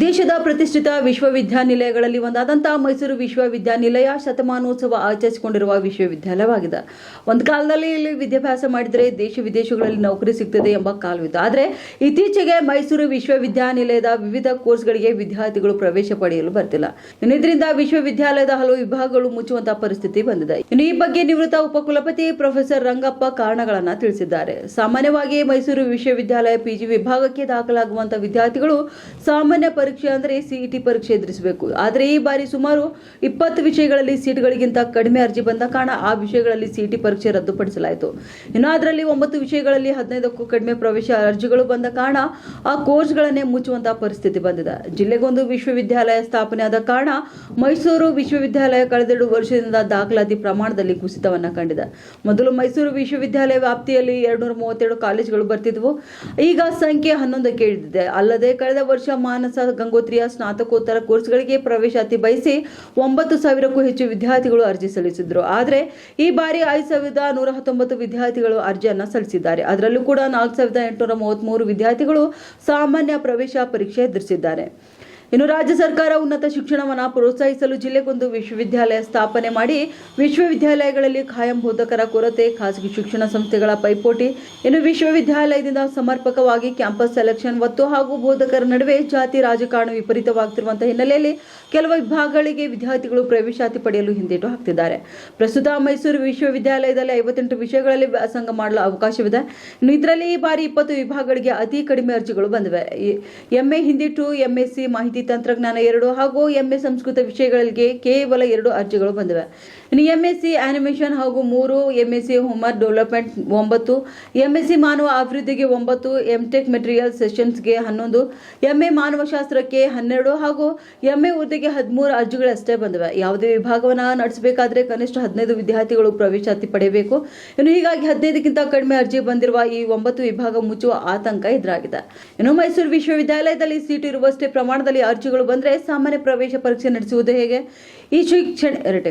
ದೇಶದ ಪ್ರತಿಷ್ಠಿತ ವಿಶ್ವವಿದ್ಯಾನಿಲಯಗಳಲ್ಲಿ ಒಂದಾದಂತಹ ಮೈಸೂರು ವಿಶ್ವವಿದ್ಯಾನಿಲಯ ಶತಮಾನೋತ್ಸವ ಆಚರಿಸಿಕೊಂಡಿರುವ ವಿಶ್ವವಿದ್ಯಾಲಯವಾಗಿದೆ. ಒಂದು ಕಾಲದಲ್ಲಿ ಇಲ್ಲಿ ವಿದ್ಯಾಭ್ಯಾಸ ಮಾಡಿದರೆ ದೇಶ ವಿದೇಶಗಳಲ್ಲಿ ನೌಕರಿ ಸಿಗ್ತದೆ ಎಂಬ ಕಾಲವಿತ್ತು. ಆದರೆ ಇತ್ತೀಚೆಗೆ ಮೈಸೂರು ವಿಶ್ವವಿದ್ಯಾನಿಲಯದ ವಿವಿಧ ಕೋರ್ಸ್ಗಳಿಗೆ ವಿದ್ಯಾರ್ಥಿಗಳು ಪ್ರವೇಶ ಪಡೆಯಲು ಬರ್ತಿಲ್ಲ. ಇದರಿಂದ ವಿಶ್ವವಿದ್ಯಾಲಯದ ಹಲವು ವಿಭಾಗಗಳು ಮುಚ್ಚುವಂತಹ ಪರಿಸ್ಥಿತಿ ಬಂದಿದೆ. ಇನ್ನು ಈ ಬಗ್ಗೆ ನಿವೃತ್ತ ಉಪಕುಲಪತಿ ಪ್ರೊಫೆಸರ್ ರಂಗಪ್ಪ ಕಾರಣಗಳನ್ನ ತಿಳಿಸಿದ್ದಾರೆ. ಸಾಮಾನ್ಯವಾಗಿ ಮೈಸೂರು ವಿಶ್ವವಿದ್ಯಾಲಯ ಪಿಜಿ ವಿಭಾಗಕ್ಕೆ ದಾಖಲಾಗುವಂತಹ ವಿದ್ಯಾರ್ಥಿಗಳು ಸಾಮಾನ್ಯ ಪರೀಕ್ಷೆ ಅಂದರೆ ಸಿಇಟಿ ಪರೀಕ್ಷೆ ಎದುರಿಸಬೇಕು. ಆದರೆ ಈ ಬಾರಿ ಸುಮಾರು ಇಪ್ಪತ್ತು ವಿಷಯಗಳಲ್ಲಿ ಸೀಟ್ಗಳಿಗಿಂತ ಕಡಿಮೆ ಅರ್ಜಿ ಬಂದ ಕಾರಣ ಆ ವಿಷಯಗಳಲ್ಲಿ ಸಿ ಸಿಇಟಿ ಪರೀಕ್ಷೆ ರದ್ದುಪಡಿಸಲಾಯಿತು. ಇನ್ನು ಅದರಲ್ಲಿ ಒಂಬತ್ತು ವಿಷಯಗಳಲ್ಲಿ ಹದಿನೈದಕ್ಕೂ ಕಡಿಮೆ ಪ್ರವೇಶ ಅರ್ಜಿಗಳು ಬಂದ ಕಾರಣ ಆ ಕೋರ್ಸ್ಗಳನ್ನೇ ಮುಚ್ಚುವಂತಹ ಪರಿಸ್ಥಿತಿ ಬಂದಿದೆ. ಜಿಲ್ಲೆಗೊಂದು ವಿಶ್ವವಿದ್ಯಾಲಯ ಸ್ಥಾಪನೆ ಆದ ಕಾರಣ ಮೈಸೂರು ವಿಶ್ವವಿದ್ಯಾಲಯ ಕಳೆದೆರಡು ವರ್ಷದಿಂದ ದಾಖಲಾತಿ ಪ್ರಮಾಣದಲ್ಲಿ ಕುಸಿತವನ್ನು ಕಂಡಿದೆ. ಮೊದಲು ಮೈಸೂರು ವಿಶ್ವವಿದ್ಯಾಲಯ ವ್ಯಾಪ್ತಿಯಲ್ಲಿ ಎರಡ್ನೂರ ಮೂವತ್ತೆರಡು ಕಾಲೇಜುಗಳು ಬರ್ತಿದ್ವು. ಈಗ ಸಂಖ್ಯೆ ಹನ್ನೊಂದಕ್ಕೆ ಇಳಿದಿದೆ. ಅಲ್ಲದೆ ಕಳೆದ ವರ್ಷ ಮಾನಸ ಗಂಗೋತ್ರಿಯ ಸ್ನಾತಕೋತ್ತರ ಕೋರ್ಸ್ಗಳಿಗೆ ಪ್ರವೇಶಾತಿ ಬಯಸಿ ಒಂಬತ್ತು ಸಾವಿರಕ್ಕೂ ಹೆಚ್ಚು ವಿದ್ಯಾರ್ಥಿಗಳು ಅರ್ಜಿ ಸಲ್ಲಿಸಿದ್ರು. ಆದರೆ ಈ ಬಾರಿ ಐದು ಸಾವಿರದ ನೂರ ಹತ್ತೊಂಬತ್ತು ವಿದ್ಯಾರ್ಥಿಗಳು ಅರ್ಜಿಯನ್ನು ಸಲ್ಲಿಸಿದ್ದಾರೆ. ಅದರಲ್ಲೂ ಕೂಡ ನಾಲ್ಕು ಸಾವಿರದ ಎಂಟುನೂರ ಮೂವತ್ತ್ಮೂರು ವಿದ್ಯಾರ್ಥಿಗಳು ಸಾಮಾನ್ಯ ಪ್ರವೇಶ ಪರೀಕ್ಷೆ ಎದುರಿಸಿದ್ದಾರೆ. ಇನ್ನು ರಾಜ್ಯ ಸರ್ಕಾರ ಉನ್ನತ ಶಿಕ್ಷಣವನ್ನು ಪ್ರೋತ್ಸಾಹಿಸಲು ಜಿಲ್ಲೆಗೊಂದು ವಿಶ್ವವಿದ್ಯಾಲಯ ಸ್ಥಾಪನೆ ಮಾಡಿ ವಿಶ್ವವಿದ್ಯಾಲಯಗಳಲ್ಲಿ ಖಾಯಂ ಬೋಧಕರ ಕೊರತೆ, ಖಾಸಗಿ ಶಿಕ್ಷಣ ಸಂಸ್ಥೆಗಳ ಪೈಪೋಟಿ, ಇನ್ನು ವಿಶ್ವವಿದ್ಯಾಲಯದಿಂದ ಸಮರ್ಪಕವಾಗಿ ಕ್ಯಾಂಪಸ್ ಸೆಲೆಕ್ಷನ್ ಒತ್ತು ಹಾಗೂ ಬೋಧಕರ ನಡುವೆ ಜಾತಿ ರಾಜಕಾರಣ ವಿಪರೀತವಾಗುತ್ತಿರುವಂತಹ ಹಿನ್ನೆಲೆಯಲ್ಲಿ ಕೆಲವು ವಿಭಾಗಗಳಿಗೆ ವಿದ್ಯಾರ್ಥಿಗಳು ಪ್ರವೇಶಾತಿ ಪಡೆಯಲು ಹಿಂದೇಟು ಹಾಕ್ತಿದ್ದಾರೆ. ಪ್ರಸ್ತುತ ಮೈಸೂರು ವಿಶ್ವವಿದ್ಯಾಲಯದಲ್ಲಿ ಐವತ್ತೆಂಟು ವಿಷಯಗಳಲ್ಲಿ ವ್ಯಾಸಂಗ ಮಾಡಲು ಅವಕಾಶವಿದೆ. ಇನ್ನು ಇದರಲ್ಲಿ ಈ ಬಾರಿ ಇಪ್ಪತ್ತು ವಿಭಾಗಗಳಿಗೆ ಅತಿ ಕಡಿಮೆ ಅರ್ಜಿಗಳು ಬಂದಿವೆ. ಎಂಎ ಹಿಂದಿ ಟು ಎಂಎಸ್ಸಿ ಮಾಹಿತಿ ತಂತ್ರಜ್ಞಾನ ಎರಡು ಹಾಗೂ ಎಂಎ ಸಂಸ್ಕೃತ ವಿಷಯಗಳಿಗೆ ಕೇವಲ ಎರಡು ಅರ್ಜಿಗಳು ಬಂದಿವೆ. ಇನ್ನು ಎಂಎಸ್ಸಿ ಆನಿಮೇಷನ್ ಹಾಗೂ ಮೂರು ಎಂಎಸ್ಸಿ ಹೋಮರ್ ಡೆವಲಪ್ಮೆಂಟ್ ಒಂಬತ್ತು ಎಂಎಸ್ಸಿ ಮಾನವ ಅಭಿವೃದ್ಧಿಗೆ ಒಂಬತ್ತು ಎಂಟೆಕ್ ಮೆಟೀರಿಯಲ್ ಸೆಷನ್ಸ್ಗೆ ಹನ್ನೊಂದು ಎಂಎ ಮಾನವಶಾಸ್ತ್ರಕ್ಕೆ ಹನ್ನೆರಡು ಹಾಗೂ ಎಂಎ ಹುದ್ದೆಗೆ ಹದಿಮೂರು ಅರ್ಜಿಗಳಷ್ಟೇ ಬಂದಿವೆ. ಯಾವುದೇ ವಿಭಾಗವನ್ನು ನಡೆಸಬೇಕಾದ್ರೆ ಕನಿಷ್ಠ ಹದಿನೈದು ವಿದ್ಯಾರ್ಥಿಗಳು ಪ್ರವೇಶಾತಿ ಪಡೆಯಬೇಕು. ಇನ್ನು ಹೀಗಾಗಿ ಹದಿನೈದಕ್ಕಿಂತ ಕಡಿಮೆ ಅರ್ಜಿ ಬಂದಿರುವ ಈ ಒಂಬತ್ತು ವಿಭಾಗ ಮುಚ್ಚುವ ಆತಂಕ ಎದುರಾಗಿದೆ. ಇನ್ನು ಮೈಸೂರು ವಿಶ್ವವಿದ್ಯಾಲಯದಲ್ಲಿ ಸೀಟು ಇರುವಷ್ಟೇ ಪ್ರಮಾಣದಲ್ಲಿ ಅರ್ಜಿಗಳು ಬಂದರೆ ಸಾಮಾನ್ಯ ಪ್ರವೇಶ ಪರೀಕ್ಷೆ ನಡೆಸುವುದು ಹೇಗೆ? ಈ ಶೈಕ್ಷಣಿಕ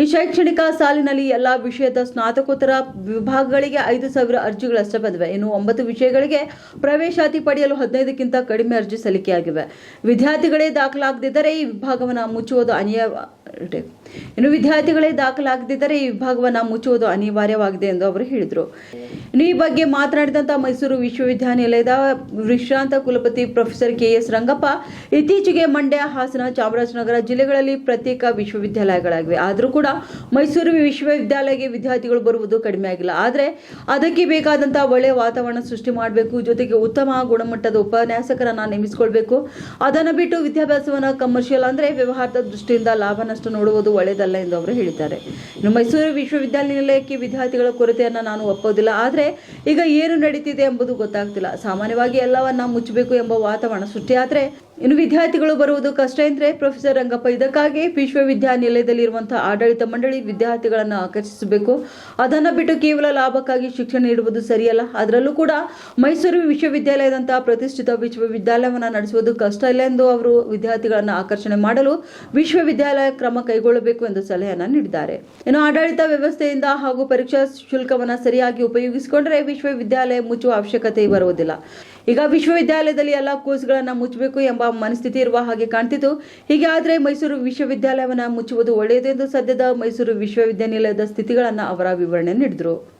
ಈ ಶೈಕ್ಷಣಿಕ ಸಾಲಿನಲ್ಲಿ ಎಲ್ಲಾ ವಿಷಯದ ಸ್ನಾತಕೋತ್ತರ ವಿಭಾಗಗಳಿಗೆ ಐದು ಸಾವಿರ ಅರ್ಜಿಗಳಷ್ಟೇ ಬಂದಿವೆ. ಇನ್ನು ಒಂಬತ್ತು ವಿಷಯಗಳಿಗೆ ಪ್ರವೇಶಾತಿ ಪಡೆಯಲು ಹದಿನೈದಕ್ಕಿಂತ ಕಡಿಮೆ ಅರ್ಜಿ ಸಲ್ಲಿಕೆಯಾಗಿವೆ. ವಿದ್ಯಾರ್ಥಿಗಳೇ ದಾಖಲಾಗದಿದ್ದರೆ ಈ ವಿಭಾಗವನ್ನು ಮುಚ್ಚುವುದು ಅನಿವಾರ್ಯ ಇನ್ನು ವಿದ್ಯಾರ್ಥಿಗಳೇ ದಾಖಲಾಗದಿದ್ದರೆ ಈ ವಿಭಾಗವನ್ನು ಮುಚ್ಚುವುದು ಅನಿವಾರ್ಯವಾಗಿದೆ ಎಂದು ಅವರು ಹೇಳಿದರು. ಇನ್ನು ಈ ಬಗ್ಗೆ ಮಾತನಾಡಿದಂಥ ಮೈಸೂರು ವಿಶ್ವವಿದ್ಯಾನಿಲಯದ ವಿಶ್ರಾಂತ ಕುಲಪತಿ ಪ್ರೊಫೆಸರ್ ಕೆ ಎಸ್ ರಂಗಪ್ಪ, ಇತ್ತೀಚೆಗೆ ಮಂಡ್ಯ, ಹಾಸನ, ಚಾಮರಾಜನಗರ ಜಿಲ್ಲೆಗಳಲ್ಲಿ ಪ್ರತ್ಯೇಕ ವಿಶ್ವವಿದ್ಯಾಲಯಗಳಾಗಿವೆ. ಆದರೂ ಕೂಡ ಮೈಸೂರು ವಿಶ್ವವಿದ್ಯಾಲಯಕ್ಕೆ ವಿದ್ಯಾರ್ಥಿಗಳು ಬರುವುದು ಕಡಿಮೆ ಆಗಿಲ್ಲ. ಆದರೆ ಅದಕ್ಕೆ ಬೇಕಾದಂತಹ ಒಳ್ಳೆಯ ವಾತಾವರಣ ಸೃಷ್ಟಿ ಮಾಡಬೇಕು. ಜೊತೆಗೆ ಉತ್ತಮ ಗುಣಮಟ್ಟದ ಉಪನ್ಯಾಸಕರನ್ನು ನೇಮಿಸಿಕೊಳ್ಬೇಕು. ಅದನ್ನು ಬಿಟ್ಟು ವಿದ್ಯಾಭ್ಯಾಸವನ್ನು ಕಮರ್ಷಿಯಲ್ ಅಂದರೆ ವ್ಯವಹಾರದ ದೃಷ್ಟಿಯಿಂದ ಲಾಭ ನಷ್ಟ ನೋಡುವುದು ಒಳ್ಳೆಯದಲ್ಲ ಎಂದು ಅವರು ಹೇಳಿದ್ದಾರೆ. ಮೈಸೂರು ವಿಶ್ವವಿದ್ಯಾನಿಲಯಕ್ಕೆ ವಿದ್ಯಾರ್ಥಿಗಳ ಕೊರತೆಯನ್ನು ನಾನು ಒಪ್ಪೋದಿಲ್ಲ ಆದರೆ ಈಗ ಏನು ನಡೀತಿದೆ ಎಂಬುದು ಗೊತ್ತಾಗ್ತಿಲ್ಲ. ಸಾಮಾನ್ಯವಾಗಿ ಎಲ್ಲವನ್ನ ಮುಚ್ಚಬೇಕು ಎಂಬ ವಾತಾವರಣ ಸೃಷ್ಟಿಯಾದರೆ ಇನ್ನು ವಿದ್ಯಾರ್ಥಿಗಳು ಬರುವುದು ಕಷ್ಟ ಎಂದರೆ ಪ್ರೊಫೆಸರ್ ರಂಗಪ್ಪ, ಇದಕ್ಕಾಗಿ ವಿಶ್ವವಿದ್ಯಾನಿಲಯದಲ್ಲಿರುವಂತಹ ಆಡಳಿತ ಮಂಡಳಿ ವಿದ್ಯಾರ್ಥಿಗಳನ್ನು ಆಕರ್ಷಿಸಬೇಕು. ಅದನ್ನು ಬಿಟ್ಟು ಕೇವಲ ಲಾಭಕ್ಕಾಗಿ ಶಿಕ್ಷಣ ನೀಡುವುದು ಸರಿಯಲ್ಲ. ಅದರಲ್ಲೂ ಕೂಡ ಮೈಸೂರು ವಿಶ್ವವಿದ್ಯಾಲಯದಂತಹ ಪ್ರತಿಷ್ಠಿತ ವಿಶ್ವವಿದ್ಯಾಲಯವನ್ನು ನಡೆಸುವುದು ಕಷ್ಟ ಇಲ್ಲ ಎಂದು ಅವರು ವಿದ್ಯಾರ್ಥಿಗಳನ್ನು ಆಕರ್ಷಣೆ ಮಾಡಲು ವಿಶ್ವವಿದ್ಯಾಲಯ ಕ್ರಮ ಕೈಗೊಳ್ಳಬೇಕು ಎಂದು ಸಲಹೆಯನ್ನು ನೀಡಿದ್ದಾರೆ. ಇನ್ನು ಆಡಳಿತ ವ್ಯವಸ್ಥೆಯಿಂದ ಹಾಗೂ ಪರೀಕ್ಷಾ ಶುಲ್ಕವನ್ನು ಸರಿಯಾಗಿ ಉಪಯೋಗಿಸಿಕೊಂಡರೆ ವಿಶ್ವವಿದ್ಯಾಲಯ ಮುಚ್ಚುವ ಅವಶ್ಯಕತೆ ಬರುವುದಿಲ್ಲ. ಈಗ ವಿಶ್ವವಿದ್ಯಾಲಯದಲ್ಲಿ ಎಲ್ಲ ಕೋರ್ಸ್ಗಳನ್ನು ಮುಚ್ಚಬೇಕು ಎಂಬ ಮನಸ್ಥಿತಿ ಇರುವ ಹಾಗೆ ಕಾಣ್ತಿತ್ತು. ಹೀಗೆ ಆದರೆ ಮೈಸೂರು ವಿಶ್ವವಿದ್ಯಾಲಯವನ್ನು ಮುಚ್ಚುವುದು ಒಳ್ಳೆಯದು ಎಂದು ಸದ್ಯದ ಮೈಸೂರು ವಿಶ್ವವಿದ್ಯಾನಿಲಯದ ಸ್ಥಿತಿಗಳನ್ನು ಅವರ ವಿವರಣೆ ನೀಡಿದರು.